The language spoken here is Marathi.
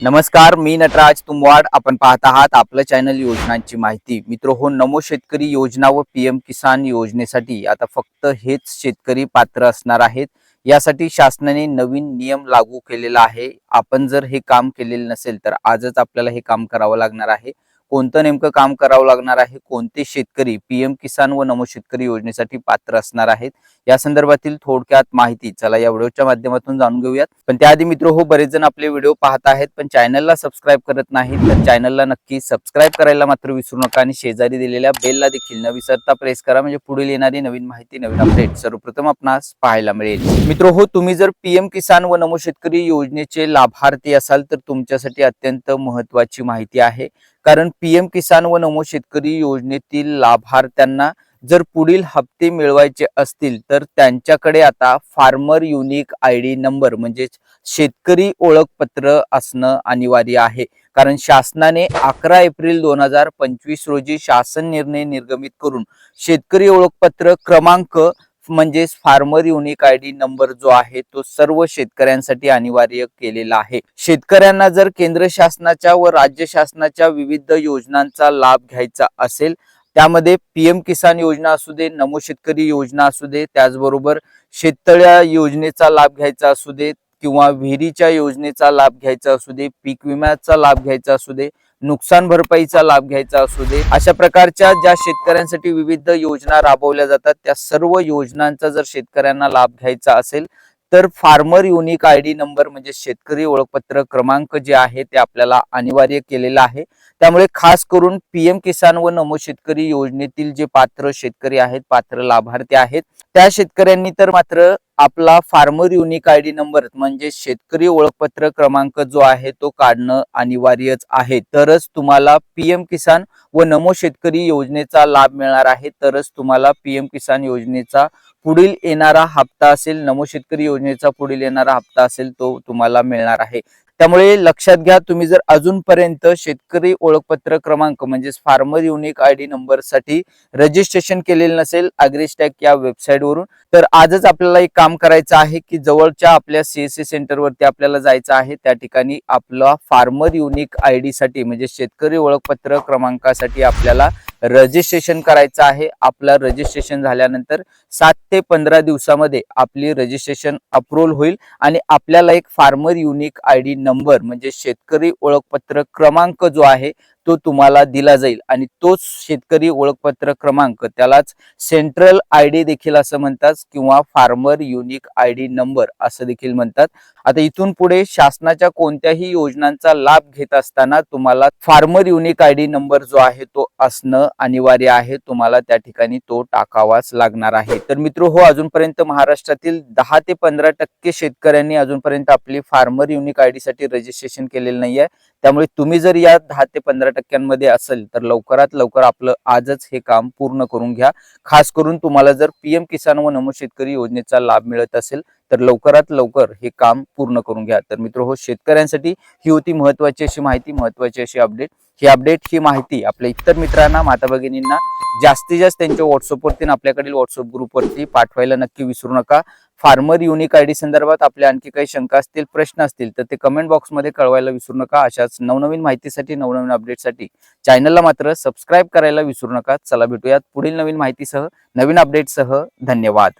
नमस्कार मी नटराज तुमवाड. आपण पाहत आहात आपलं चॅनल योजनांची माहिती. मित्र हो नमो शेतकरी योजना व पीएम किसान योजनेसाठी आता फक्त हेच शेतकरी पात्र असणार आहेत. यासाठी शासनाने नवीन नियम लागू केलेला आहे. आपण जर हे काम केलेलं नसेल तर आजच आपल्याला हे काम करावं लागणार आहे. कोणतं नेमकं काम करावं लागणार आहे? कोणते शेतकरी पीएम किसान व नमो शेतकरी योजनेसाठी पात्र असणार आहेत? या संदर्भातील थोडक्यात माहिती चला या व्हिडिओच्या माध्यमातून जाणून घेऊयात. पण त्याआधी मित्र हो बरेच जण आपले व्हिडिओ पाहत आहेत पण चॅनलला सबस्क्राईब करत नाहीत तर चॅनलला नक्की सबस्क्राईब करायला मात्र विसरू नका आणि शेजारी दिलेल्या बेलला देखील न विसरता प्रेस करा म्हणजे पुढील येणारी नवीन माहिती नवीन अपडेट सर्वप्रथम आपणास पाहायला मिळेल. मित्र हो तुम्ही जर पीएम किसान व नमो शेतकरी योजनेचे लाभार्थी असाल तर तुमच्यासाठी अत्यंत महत्वाची माहिती आहे. कारण पीएम किसान व नमो शेतकरी योजनेतील लाभार्थ्यांना जर पुढील हप्ते मिळवायचे असतील तर त्यांच्याकडे आता farmer unique I D number म्हणजेच शेतकरी ओळखपत्र असणं अनिवार्य आहे. कारण शासनाने अकरा एप्रिल दोन हजार पंचवीस रोजी शासन निर्णय निर्गमित करून शेतकरी ओळखपत्र क्रमांक म्हणजेच farmer unique I D number जो आहे तो सर्व शेतकऱ्यांसाठी अनिवार्य केलेला आहे. शेतकऱ्यांना जर केंद्र शासनाच्या व राज्य शासनाच्या विविध योजनांचा लाभ घ्यायचा असेल त्यामध्ये पीएम किसान योजना असू दे नमो शेतकरी योजना असू दे त्याचबरोबर शेततळ्या योजनेचा लाभ घ्यायचा असू दे किंवा विहिरीच्या योजनेचा लाभ घ्यायचा असू दे पीक विम्याचा लाभ घ्यायचा असू दे नुकसान भरपाईचा लाभ घ्यायचा असू दे. अशा प्रकारच्या ज्या शेतकऱ्यांसाठी विविध योजना राबवल्या जातात त्या सर्व योजनांचा जर शेतकऱ्यांना लाभ घ्यायचा असेल तर farmer unique I D number म्हणजे शेतकरी ओळखपत्र क्रमांक जे आहे ते आपल्याला अनिवार्य केलेला आहे. त्यामुळे खास करून पीएम किसान व नमो शेतकरी योजनेतील जे पात्र शेतकरी आहेत पात्र लाभार्थी आहेत त्या शेतकऱ्यांनी तर मात्र आपला farmer unique I D number म्हणजे शेतकरी ओळखपत्र क्रमांक जो आहे तो काढणं अनिवार्यच आहे. तरच तुम्हाला पीएम किसान व नमो शेतकरी योजनेचा लाभ मिळणार आहे. तरच तुम्हाला पीएम किसान योजनेचा पुढील येणारा हप्ता असेल नमो शेतकरी योजनेचा पुढील येणारा हप्ता असेल तो तुम्हाला मिळणार आहे. त्यामुळे लक्षात घ्या तुम्ही जर अजूनपर्यंत शेतकरी ओळखपत्र क्रमांक म्हणजेच फार्मर युनिक आय डी नंबरसाठी रजिस्ट्रेशन केलेलं नसेल अग्रिस्टॅक या वेबसाईट वरून तर आजच आपल्याला एक काम करायचं आहे की जवळच्या आपल्या सीएससी सेंटरवरती आपल्याला जायचं आहे. त्या ठिकाणी आपला फार्मर युनिक आयसाठी म्हणजे शेतकरी ओळखपत्र क्रमांकासाठी आपल्याला रजिस्ट्रेशन करायचं आहे. आपलं रजिस्ट्रेशन झाल्यानंतर सात ते पंधरा दिवसामध्ये आपली रजिस्ट्रेशन अप्रूव्हल होईल आणि आपल्याला एक farmer unique I D number म्हणजे शेतकरी ओळखपत्र क्रमांक जो आहे तो तुम्हाला दिला जाईल. आणि तोच शेतकरी ओळखपत्र क्रमांक त्यालाच सेंट्रल आय डी देखील असं म्हणतात किंवा farmer unique I D number असं देखील म्हणतात. आता इथून पुढे शासनाच्या कोणत्याही योजनांचा लाभ घेत असताना तुम्हाला farmer unique I D number जो आहे तो असणं अनिवार्य आहे. तुम्हाला त्या ठिकाणी तो टाकावाच लागणार आहे. तर मित्र हो अजूनपर्यंत महाराष्ट्रातील दहा ते पंधरा टक्के शेतकऱ्यांनी अजूनपर्यंत आपली फार्मर युनिक आय डी साठी रजिस्ट्रेशन केलेलं नाहीये. त्यामुळे तुम्ही जर या दहा ते पंधरा टक्क्यांमध्ये असेल तर लवकरात लवकर आपलं आजच हे काम पूर्ण करून घ्या. खास करून तुम्हाला जर पीएम किसान व नमो शेतकरी योजनेचा लाभ मिळत असेल तर लवकरात लवकर हे काम पूर्ण करून घ्या. तर मित्र हो शेतकऱ्यांसाठी ही होती महत्वाची अशी माहिती महत्वाची अशी अपडेट ही अपडेट ही माहिती आपल्या इतर मित्रांना माता भगिनींना जास्तीत जास्त त्यांच्या व्हॉट्सअपवरती आपल्याकडील व्हॉट्सअप ग्रुपवरती पाठवायला नक्की विसरू नका. फार्मर युनिक आय डी संदर्भात आपल्या आणखी काही शंका असतील प्रश्न असतील तर ते कमेंट बॉक्समध्ये कळवायला विसरू नका. अशाच नवनवीन माहितीसाठी नवनवीन अपडेटसाठी चॅनलला मात्र सबस्क्राईब करायला विसरू नका. चला भेटूयात पुढील नवीन माहितीसह नवीन अपडेटसह धन्यवाद.